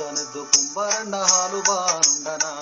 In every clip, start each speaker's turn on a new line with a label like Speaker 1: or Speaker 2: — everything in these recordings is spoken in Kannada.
Speaker 1: ದೊನೆದು ಕುಂಬರಣ್ಣ ಹಾಲು ಬಾರುಂಡನ.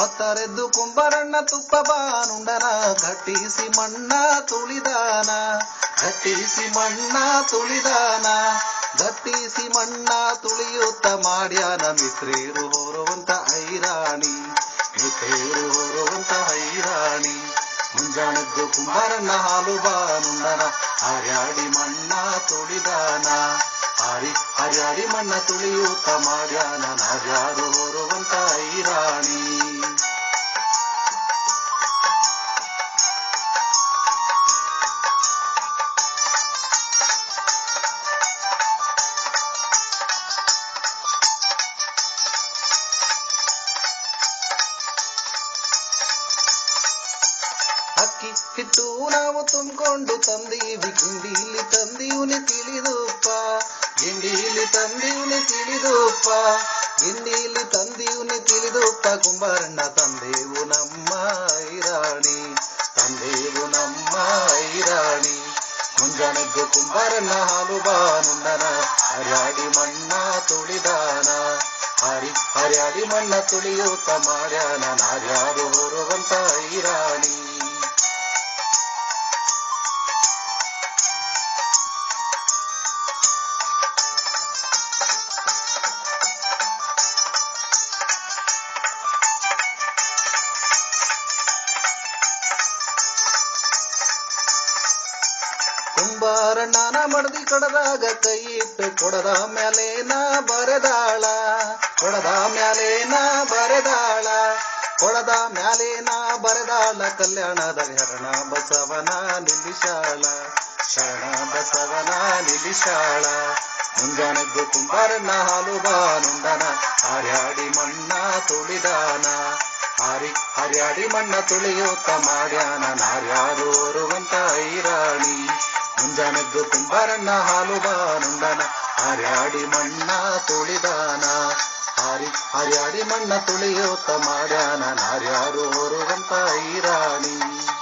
Speaker 1: ಹತ್ತರೆದ್ದು ಕುಂಬರಣ್ಣ ತುಪ್ಪ ಬಾನುಂಡನ ಘಟ್ಟಿಸಿ ಮಣ್ಣ ತುಳಿದಾನ ಘಟ್ಟಿಸಿ ಮಣ್ಣ ತುಳಿದಾನ ಘಟ್ಟಿಸಿ ಮಣ್ಣ ತುಳಿಯುತ್ತ ಮಾಡ್ಯಾನ ಮಿತ್ರೇರು ಹೊರುವಂತ ಐರಾಣಿ ಮಿತ್ರೇರು ಹೊರುವಂತ ಐರಾಣಿ ಮುಂಜಾನೆದ್ದು ಕುಂಬಾರಣ್ಣ ಹಾಲು ಬಾನುಂಡನ, ಹರ್ಯಾಡಿ ಮಣ್ಣ ತುಳಿದಾನ, ಹರಿ ಹರ್ಯಾಡಿ ಮಣ್ಣ ತುಳಿಯೂತ ಮಾಡ್ಯಾನ ನಾರ್ಯಾರು ಹೊರುವಂತ ಐರಾಣಿ ಅಕ್ಕಿ ಹಿಟ್ಟು ನಾವು ತುಂಬಿಕೊಂಡು ತಂದೀವಿ ಗಿಂಡಿಲಿ ತಂದೀವ್ನಿ ತಿಳಿದುಪ್ಪ ಗಿಂಡಿಲಿ ತಂದೀವ್ನಿ ತಿಳಿದುಪ್ಪ ಗಿಂಡಿಲಿ ತಂದೀವ್ನಿ ತಿಳಿದುಪ್ಪ ಕುಂಬಾರಣ್ಣ ತಂದೆವು ನಮ್ಮ ಐರಾಣಿ ತಂದೆವು ನಮ್ಮ ಐರಾಣಿ ಮುಂಜಾನೆದ್ದು ಕುಂಬಾರಣ್ಣ ಹಾಲು ಬಾನುಂಡನ ಹರ್ಯಾಡಿ ಮಣ್ಣ ತುಳಿದಾನ ಹರಿ ಹರ್ಯಾಡಿ ಮಣ್ಣ ತುಳಿಯೂತ ಮಾಡ್ಯಾನ ನಾರ್ಯಾರು ಹೊರುವಂತ ಐರಾಣಿ ಕುಂಬಾರಣ್ಣನ ಮಡದಿ ಕೊಡದಾಗ ಕೈ ಇಟ್ಟು ಕೊಡದ ಮ್ಯಾಲೇನ ಬರೆದಾಳ. ಕೊಡದ ಮ್ಯಾಲೇನ ಬರೆದಾಳ. ಕೊಡದ ಮ್ಯಾಲೇನ ಬರೆದಾಳ. ಕಲ್ಯಾಣದ ಶರಣ ಬಸವನ ನಿಲ್ಲಿಶಾಳ ಶರಣ ಬಸವನ ನಿಲ್ಲಿಶಾಳ ಮುಂಜಾನೆದ್ದು ಕುಂಬಾರಣ್ಣ ಹಾಲು ಬಾನುಂಡನ ಹರ್ಯಾಡಿ ಮಣ್ಣ ತುಳಿದಾನ. ಹರಿ, ಹರ್ಯಾಡಿ ಮಣ್ಣ ತುಳಿಯುತ್ತ ಮಾಡ್ಯಾನ. ನಾರ್ಯಾರು ಓರುವಂತ ಐರಾಣಿ ಮುಂಜಾನೆದ್ದು ಕುಂಬಾರಣ್ಣ ಹಾಲು ಬಾನುಂಡನ ಹರ್ಯಾಡಿ ಮಣ್ಣ ತುಳಿದಾನ. ಹರಿ, ಹರ್ಯಾಡಿ ಮಣ್ಣ ತುಳಿಯುತ್ತ ಮಾಡ್ಯಾನ. ನಾರ್ಯಾರು ಹೊರುವಂತ ಐರಾಣಿ